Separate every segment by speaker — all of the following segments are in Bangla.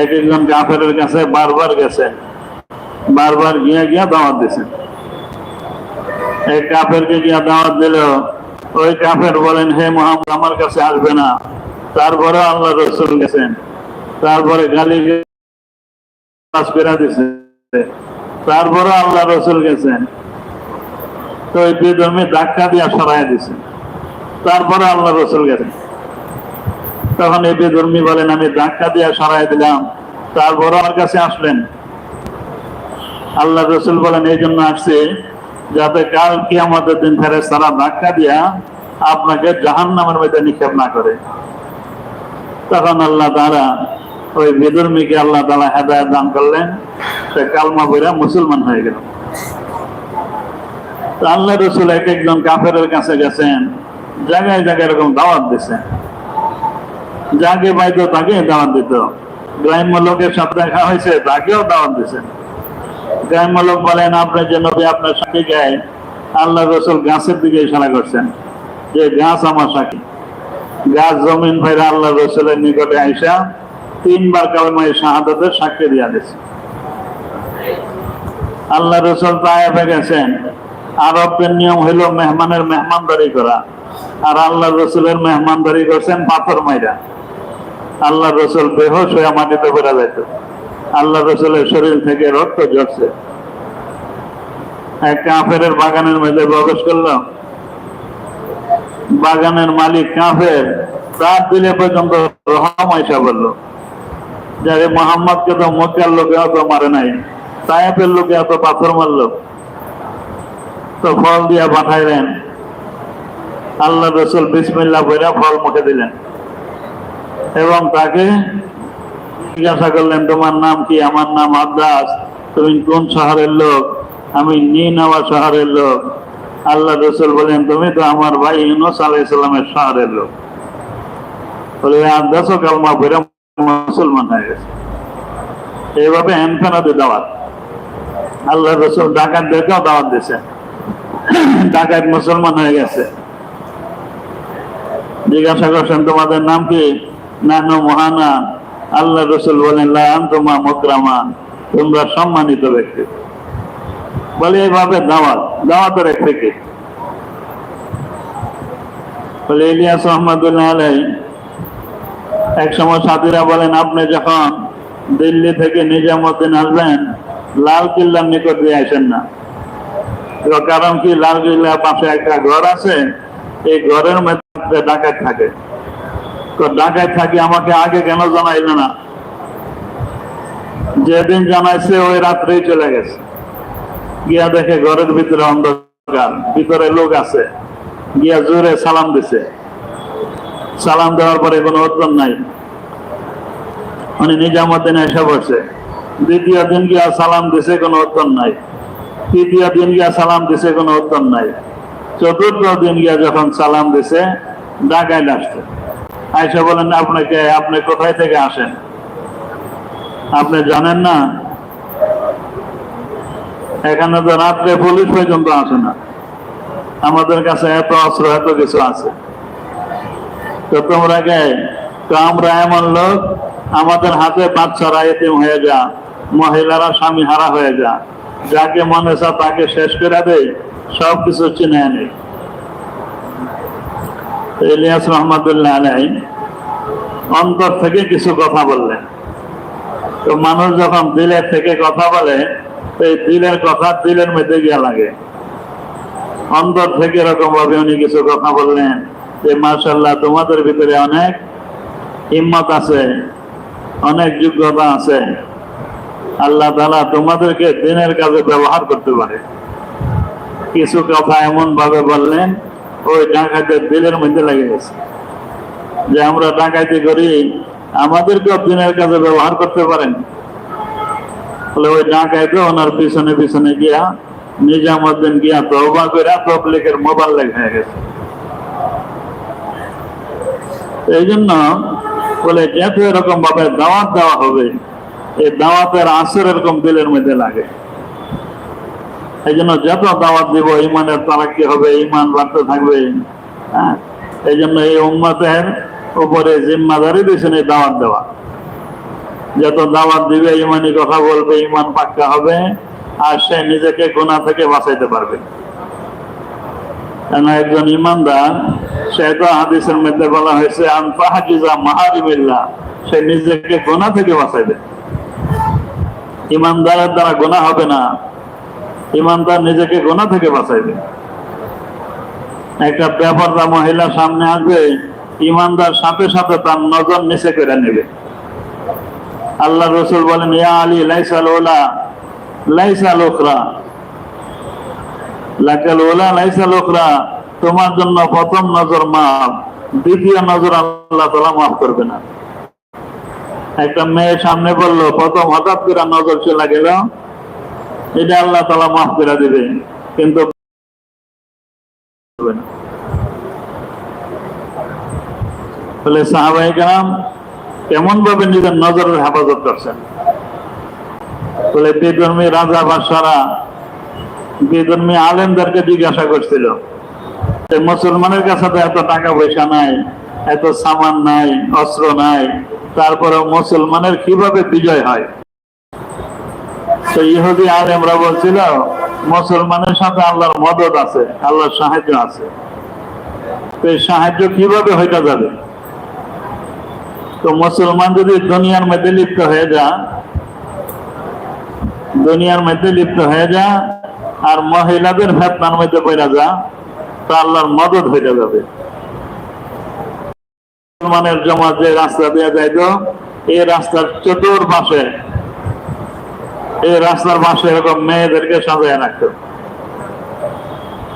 Speaker 1: এক একজন কাছে গেছে। গিয়া গিয়া দাওয়াত দিছেন এক কাফেরকে গিয়া দাওয়াত দিল ওই কাফের বলেন, হে মোহাম্মদ, আমার কাছে আসবে না। তারপরে আল্লাহ রসুল গেছেন। তারপরে গালি দিছে। তারপরে আল্লাহ রসুল গেছেন। তো ওই বিধর্মী ধাক্কা দিয়া সরাই দিছে। তারপরে আল্লাহ রসুল গেছেন। তখন এই বেধর্মী বলেন আমি ধাক্কা দিয়ে সরাই দিলাম। তারপর আমার কাছে আসলেন। আল্লাহ রসুল বলেন, এই জন্য আসছে যাতে কাল কি আমাদের দিন ফেরে সারা ধাক্কা দিয়া আপনাকে জাহান নামের মধ্যে নিক্ষেপ না করে। তখন আল্লাহ তারা ওই বেদর্মীকে আল্লাহ তালা হেদায়ত দান করলেন। সে কালমা বইরা মুসলমান হয়ে গেল। আল্লাহ রসুল এক একজন কাফের কাছে গেছেন, জায়গায় জায়গায় এরকম দাওয়াত দিছেন। যাকে পাইত তাকে দাওয়াত দিত। গ্রাম্য লোকের সাথে দেখা হয়েছে, তাকেও দাওয়াত দিছেন গ্রাম্য লোক বলেন, আপনার জন্য আপনার সাথে গায়ে আল্লাহ রসুল গাছের দিকে ইশারা করছেন যে, গাছ আমার সাক্ষী গাছ জমিন ভাইরা আল্লাহ রসুলের নিকটে আইসা তিনবার কালমায় শাহাদাতের সাক্ষী দিয়া দিছে। আল্লাহ রসুল তায়েফে গেছেন। আরবদের নিয়ম হইল মেহমানের মেহমানদারি করা। আর আল্লাহ রসুলের মেহমানদারি করছেন পাথর মাইরা। আল্লাহ রসুল বেহোশ হয়ে মাটিতে বেড়া যেত আল্লাহ রসুলের শরীর থেকে রক্ত ঝরছে। এক কাফের বাগানের মধ্যে প্রবেশ করল। বাগানের মালিক কাফের রাত দিলে পর্যন্ত রহমাইশা বলল, যারে মোহাম্মদকে তো মক্কার লোকে অত মারে নাই সাহেবের লোকে এত পাথর মারলো। তো ফল দিয়া পাঠাইলেন। আল্লাহ রসুল বিসমিল্লা বইরা ফল মুখে দিলেন। এবং তাকে জিজ্ঞাসা করলেন, তোমার নাম কি? আমার নাম আব্দাস। তুমি কোন শহরের লোক? আমি নিনাওয়া শহরের লোক। আল্লাহ রসুল বলেন, তুমি তো আমার ভাই ইউনুস আলাই ইসলামের শহরের লোক। বলে আব্দাস ও কালমা বইরা মুসলমান হয়ে গেছে। এইভাবে এনফেনাতে দাওয়াত। আল্লাহ রসুল ডাকাত দেখেও দাওয়াত দিছে ডাকাত মুসলমান হয়ে গেছে। জিজ্ঞাসা করছেন, তোমাদের নাম কি? নানু মহানা। আল্লাহ রসুল বলেন লান তোমা মকরামান তোমরা সম্মানিত ব্যক্তি। বলে, এইভাবে দাওয়াত, দাওয়াতের এক থেকে। বলে, ইলিয়াস রহমদুল্লাহ আলাই এক সময় সাথীরা বলেন, আপনি যখন দিল্লি থেকে নিজামুদ্দিন আসবেন, লাল কিল্লার নিকট দিয়ে আসেন না। কারণ কি, লাল কিল্লার পাশে একটা ঘর আছে? এই ঘরের মধ্যে ডাকাত থাকে। তো ডাকাত থাকি, আমাকে আগে কেন জানাইলে না? যেদিন জানাইছে, ওই রাত্রেই চলে গেছে। গিয়া দেখে ঘরের ভিতরে অন্ধকার, ভিতরে লোক আছে। গিয়া জোরে সালাম দিছে। সালাম দেওয়ার পরে কোনো উত্তর নাই। উনি নিজামুদ্দিন এসে বসে। দ্বিতীয় দিন গিয়া সালাম দিছে, কোনো উত্তর নাই। তৃতীয় দিন গিয়া সালাম দিছে, কোনো উত্তর নাই। চতুর্থ দিন গিয়া যখন সালাম দিছে ডাকায় আসছে। আয়সা বলেন, আপনাকে, আপনি কোথায় থেকে আসেন? আপনি জানেন না? এখানে তো রাত্রে পুলিশ পর্যন্ত আসে না। আমাদের কাছে এত অস্ত্র, এত কিছু আছে। তো তোমরা কে? তো আমরা এমন লোক, আমাদের হাতে বাচ্চারা এতিম হয়ে যা, মহিলারা স্বামী হারা হয়ে যা। যাকে মনে চা তাকে শেষ করে দেয় সব কিছু চিনে আনে ইলিয়াস রহমতুল্লাহ আলাই অন্তর থেকে কিছু কথা বললেন। তো মানুষ যখন দিলের থেকে কথা বলে, তো এই দিলের কথা দিলের মধ্যে গিয়া লাগে। অন্তর থেকে এরকম ভাবে উনি কিছু কথা বললেন যে মার্শাল্লাহ তোমাদের ভিতরে অনেক হিম্মত আছে, অনেক যোগ্যতা আছে। আল্লাহ তালা তোমাদেরকে দিনের কাজে ব্যবহার করতে পারে। কিছু কথা এমন ভাবে বললেন ওই ডাকাতের দিলের মধ্যে লেগে গেছে। যে আমরা ডাকাতি করি, আমাদেরকেও দিনের কাজে ব্যবহার করতে পারেন। বলে ওই ডাকাইতে ওনার পিছনে পিছনে গিয়া নিজামুদ্দিন গিয়া তহবা করে তবলিকের মোবাইল লেখা গেছে। এই জন্য বলে যেহেতু এরকম ভাবে দাওয়াত দেওয়া হবে? এই দাওয়াতের আসর এরকম দিলের মধ্যে লাগে। এই জন্য যত দাওয়াত দিব ইমানের তারাক্কি হবে ইমান বাড়তে থাকবে। হ্যাঁ? এই জন্য এই উম্মতের উপরে জিম্মাদারি দিয়েছেন এই দাওয়াত দেওয়া। যত দাওয়াত দিবে ইমানি কথা বলবে ইমান পাক্কা হবে, আর সে নিজেকে গুণা থেকে বাঁচাইতে পারবে। কেন একজন ইমানদার সে তো হাদিসের মধ্যে বলা হয়েছে, আনফাহাজিজা মাহারিমিল্লা সে নিজেকে গোনা থেকে বাঁচাইবে। ইমানদারের দ্বারা গোনা হবে না। ইমানদার নিজেকে গোনা থেকে বাঁচাইবে একটা ব্যাপারটা মহিলা সামনে আসবে, ইমানদার সাথে সাথে তার নজর নিচে করে নেবে। আল্লাহ রসুল বলেন, ইয়া আলী লাইসাল ওলা লাইসাল ওখরা লাকাল ওলা লাইসাল ওখরা তোমার জন্য প্রথম নজর মাফ, দ্বিতীয় নজর আল্লাহ তালা মাফ করবে না। একটা মেয়ে সামনে বলল, প্রথম হঠাৎ করে নজর চলে গেল? এটা আল্লাহ তালা মাফ করে দিবে, কিন্তু হবে না। বলে সাহাবাই কালাম কেমন ভাবে নিজের নজরের হেফাজত করছেন বলে বেদর্মী রাজা বাদশারা বেদর্মী আলেমদেরকে জিজ্ঞাসা করছিল মুসলমানের কাছে তো এত টাকা পয়সা নাই, এত সামান নাই, অস্ত্র নাই তারপরে মুসলমানের কীভাবে বিজয় হয় তো ইহুদি আলেমরা বলছিল, মুসলমানের সাথে আল্লাহর মদত আছে, আল্লাহর সাহায্য আছে। তো সাহায্য কীভাবে হইতে যাবে? তো মুসলমান যদি দুনিয়ার মধ্যে লিপ্ত হয়ে যা, দুনিয়ার মধ্যে লিপ্ত হয়ে যা, আর মহিলাদের ফেতনার মধ্যে পড়া যা, তা আল্লাহর মদত হয়ে যাবে। মুসলমানের জমা যে রাস্তা দেওয়া যাইত, এই রাস্তার চতুর্পাশে এই রাস্তার পাশে এরকম মেয়েদেরকে সাজায় রাখতো।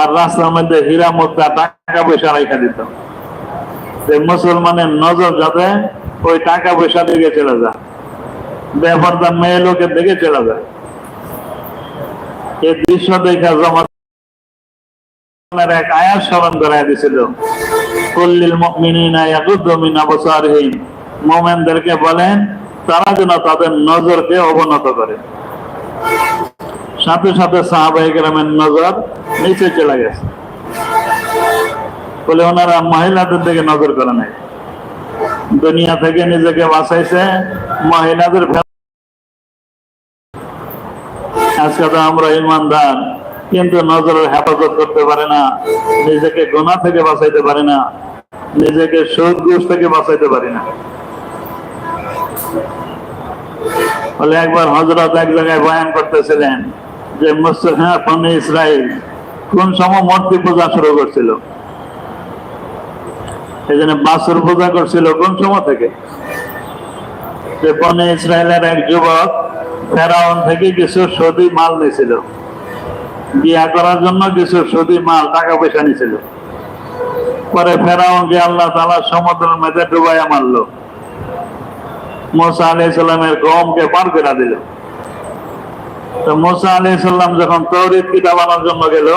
Speaker 1: আর রাস্তার মধ্যে হীরা মুদ্রা টাকা পয়সা রেখে দিত। মুসলমানের নজর যাতে ওই টাকা পয়সা দিকে চলে যায়। ব্যাপারটা মেয়ে লোকের দিকে চলে যায়। এই দৃশ্য দেখা জমা এক আয়াত স্মরণ করাই দিছিল। কুল্লিল মিন মুমিনদেরকে বলেন, তারা যেন তাদের নজরকে অবনত করে। সাথে সাথে সাহাবাই গ্রামের নজর নিচে চলে গেছে। বলে ওনারা মহিলাদের দিকে নজর করে নাই। দুনিয়া থেকে নিজেকে বাঁচাইছে মহিলাদের আজকে তো আমরা ইমানদার, কিন্তু নজরের হেফাজত করতে পারে না, নিজেকে গোনা থেকে বাঁচাইতে পারে না, নিজেকে সুদ থেকে বাঁচাইতে পারি না। বলে একবার হজরত এক জায়গায় বয়ান করতেছিলেন যে মুসলমান ইসরায়েল কোন সময় মূর্তি পূজা শুরু করছিল? এই জন্য বাসুর পূজা করছিল কোন সময় থেকে? যে ইসরায়েলের এক যুবক ফেরাউন থেকে কিছু সদি মাল নিয়েছিল বিয়া করার জন্য কিছু সদি মাল টাকা পয়সা নিয়েছিল পরে ফেরাউনকে আল্লাহ তালা সমুদ্রের মধ্যে ডুবাইয়া মারলো। মোসা আলাই সাল্লামের গমকে পার করে দিল। তো মোসা আলাই সাল্লাম যখন তৌরিত কিতাব আনার জন্য গেল,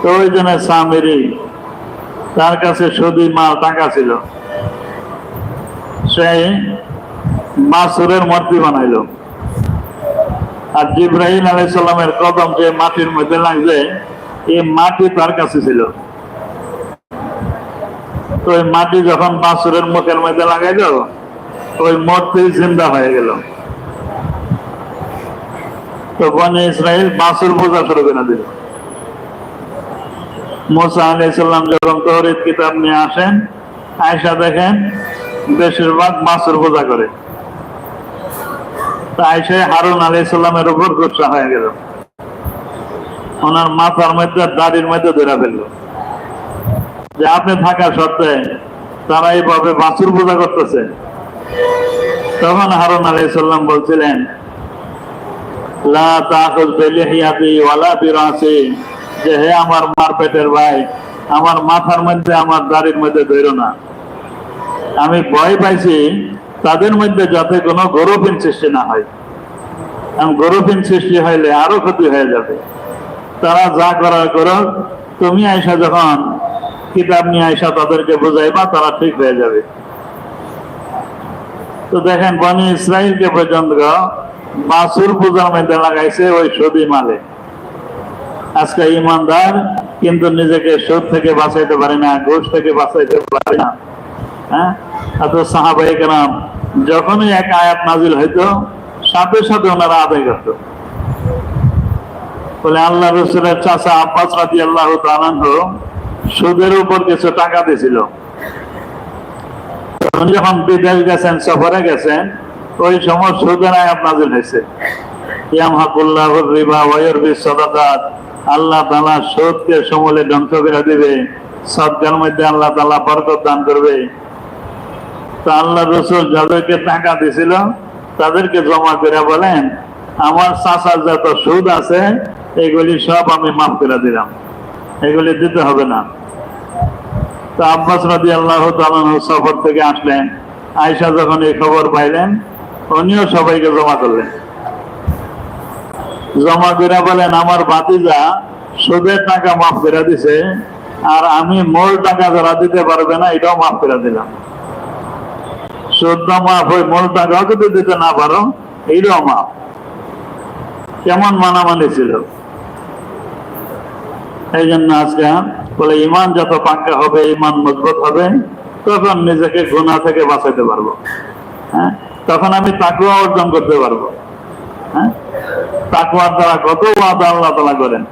Speaker 1: তো ওই জন্য সামিরি তার কাছে সদি মাল টাকা ছিল। সেই মাসুরের মূর্তি বানাইলো। আর জিব্রাহিম আলাইসাল্লামের কদম যে মাটির মধ্যে লাগছে, এই মাটি তার কাছে ছিল। তো ওই মাটি যখন বাসুরের মুখের মধ্যে লাগাইল, ওই মূর্তি জিন্দা হয়ে গেল। তো বনে ইসরায়েল বাসুর পূজা শুরু করে দিল। মোসা যখন তহরিদ কিতাব নিয়ে আসেন আয়সা দেখেন বেশিরভাগ বাসুর পূজা করে। তো আয়সা হারুন আলাইসাল্লামের উপর গুসা হয়ে গেল। ওনার মাথার মধ্যে, দাড়ির মধ্যে ধরে ফেলল। যে আপনি থাকা সত্ত্বে তারা এইভাবে বাছুর পূজা করতেছে। তখন হারুন বলছিলেন বিলিহিয়াতি ওয়ালা বিরাসি। যে হে আমার মার পেটের ভাই, আমার মাথার মধ্যে, আমার দাড়ির মধ্যে না। আমি ভয় পাইছি তাদের মধ্যে যাতে কোনো গৌরবহীন সৃষ্টি না হয়। কারণ সৃষ্টি হইলে আরও ক্ষতি হয়ে যাবে। তারা যা করার করো তুমি আইসা যখন কিতাব নিয়ে আইসা তাদেরকে বোঝাইবা, তারা ঠিক হয়ে যাবে। তো দেখেন, বনি ইসরায়েলকে পর্যন্ত বাসুর পূজার মধ্যে লাগাইছে ওই সদি মালে। আজকে ইমানদার, কিন্তু নিজেকে সুদ থেকে বাঁচাইতে পারি না, ঘুষ থেকে বাঁচাইতে পারি না। হ্যাঁ? অত সাহাবাই কেরাম, যখনই এক আয়াত নাজিল হইতো, সাথে সাথে ওনারা আদায় করত। বলে আল্লাহ রসুলের চাচা আব্বাস রাজি আল্লাহ তালাহ সুদের উপর কিছু টাকা দিয়েছিল উনি যখন বিদেশ গেছেন, সফরে গেছেন, ওই সময় সুদের আয়াত নাজিল হয়েছে ইয়ামহাকুল্লাহ রিবা ওয়রবি সদাকাত। আল্লাহ তাআলা সুদকে সমূলে ধ্বংস করে দিবে। সদকার মধ্যে আল্লাহ তাআলা বরকত দান করবে। তো আল্লাহ রসুল যাদেরকে টাকা দিছিল, তাদেরকে জমা করে বলেন, আমার চাষার যত সুদ আছে, এগুলি সব আমি মাফ করে দিলাম। এগুলি দিতে হবে না। তো আব্বাস রাজি আল্লাহ সফর থেকে আসলেন। আয়সা যখন এই খবর পাইলেন, উনিও সবাইকে জমা করলেন। জমা করে বলেন, আমার বাতিজা সুদের টাকা মাফ করে দিছে, আর আমি মূল টাকা যারা দিতে পারবে না, এটাও মাফ করে দিলাম। সুদ মাফ হয়ে মূল টাকাও যদি দিতে না পারো এইটাও মাফ। কেমন মানামানি ছিল? এই জন্য আজকে বলে ইমান যত পাক্কা হবে ইমান মজবুত হবে, তখন নিজেকে গুণা থেকে বাঁচাতে পারব। হ্যাঁ? তখন আমি তাকুয়া অর্জন করতে পারব। হ্যাঁ? তাকুয়ার দ্বারা কত ওয়াদা আল্লাহ তালা করেন।